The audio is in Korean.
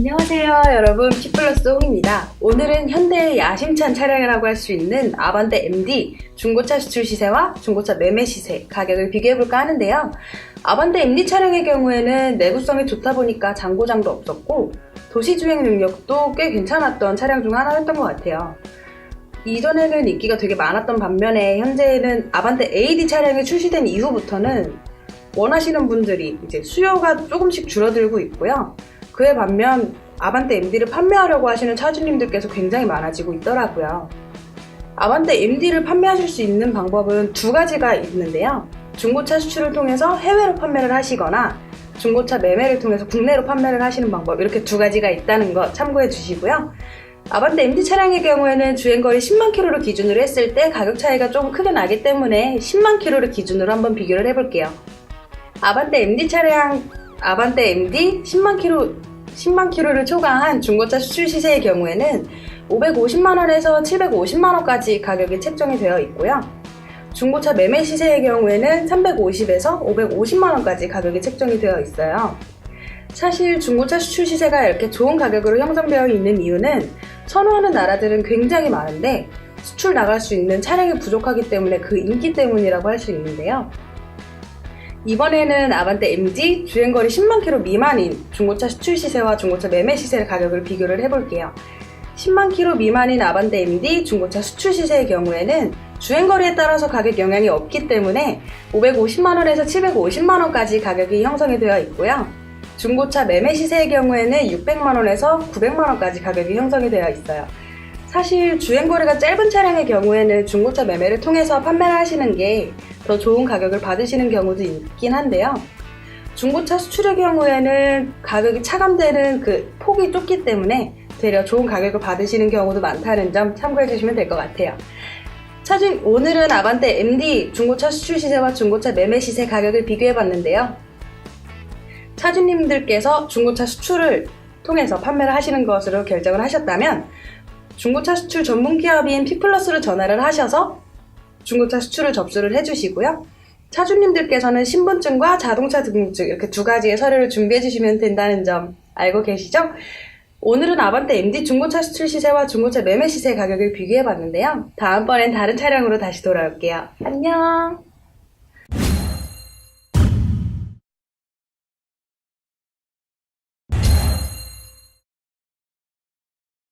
안녕하세요 여러분. 피플러스 홍입니다. 오늘은 현대의 야심찬 차량이라고 할 수 있는 아반떼 MD 중고차 수출 시세와 중고차 매매 시세 가격을 비교해볼까 하는데요. 아반떼 MD 차량의 경우에는 내구성이 좋다 보니까 장고장도 없었고 도시주행 능력도 꽤 괜찮았던 차량 중 하나였던 것 같아요. 이전에는 인기가 되게 많았던 반면에 현재는 아반떼 AD 차량이 출시된 이후부터는 원하시는 분들이 이제 수요가 조금씩 줄어들고 있고요. 그에 반면 아반떼 MD를 판매하려고 하시는 차주님들께서 굉장히 많아지고 있더라고요. 아반떼 MD를 판매하실 수 있는 방법은 두 가지가 있는데요. 중고차 수출을 통해서 해외로 판매를 하시거나 중고차 매매를 통해서 국내로 판매를 하시는 방법 이렇게 두 가지가 있다는 거 참고해 주시고요. 아반떼 MD 차량의 경우에는 주행거리 10만 킬로를 기준으로 했을 때 가격 차이가 좀 크게 나기 때문에 10만 킬로를 기준으로 한번 비교를 해볼게요. 아반떼 MD 차량 아반떼 MD 10만 킬로 10만 킬로를 초과한 중고차 수출 시세의 경우에는 550만 원에서 750만 원까지 가격이 책정이 되어 있고요. 중고차 매매 시세의 경우에는 350에서 550만 원까지 가격이 책정이 되어 있어요. 사실 중고차 수출 시세가 이렇게 좋은 가격으로 형성되어 있는 이유는 선호하는 나라들은 굉장히 많은데 수출 나갈 수 있는 차량이 부족하기 때문에 그 인기 때문이라고 할 수 있는데요. 이번에는 아반떼 MG 주행거리 10만 킬로 미만인 중고차 수출 시세와 중고차 매매 시세 가격을 비교를 해볼게요. 10만 킬로 미만인 아반떼 MD 중고차 수출 시세의 경우에는 주행거리에 따라서 가격 영향이 없기 때문에 550만원에서 750만원까지 가격이 형성이 되어 있고요. 중고차 매매 시세의 경우에는 600만원에서 900만원까지 가격이 형성이 되어 있어요. 사실 주행거리가 짧은 차량의 경우에는 중고차 매매를 통해서 판매를 하시는 게 더 좋은 가격을 받으시는 경우도 있긴 한데요. 중고차 수출의 경우에는 가격이 차감되는 그 폭이 좁기 때문에 되려 좋은 가격을 받으시는 경우도 많다는 점 참고해 주시면 될 것 같아요. 차주 오늘은 아반떼 MD 중고차 수출 시세와 중고차 매매 시세 가격을 비교해 봤는데요. 차주님들께서 중고차 수출을 통해서 판매를 하시는 것으로 결정을 하셨다면 중고차 수출 전문 기업인 피플러스로 전화를 하셔서 중고차 수출을 접수를 해주시고요. 차주님들께서는 신분증과 자동차 등록증 이렇게 두 가지의 서류를 준비해 주시면 된다는 점 알고 계시죠? 오늘은 아반떼 MD 중고차 수출 시세와 중고차 매매 시세 가격을 비교해 봤는데요. 다음번엔 다른 차량으로 다시 돌아올게요. 안녕!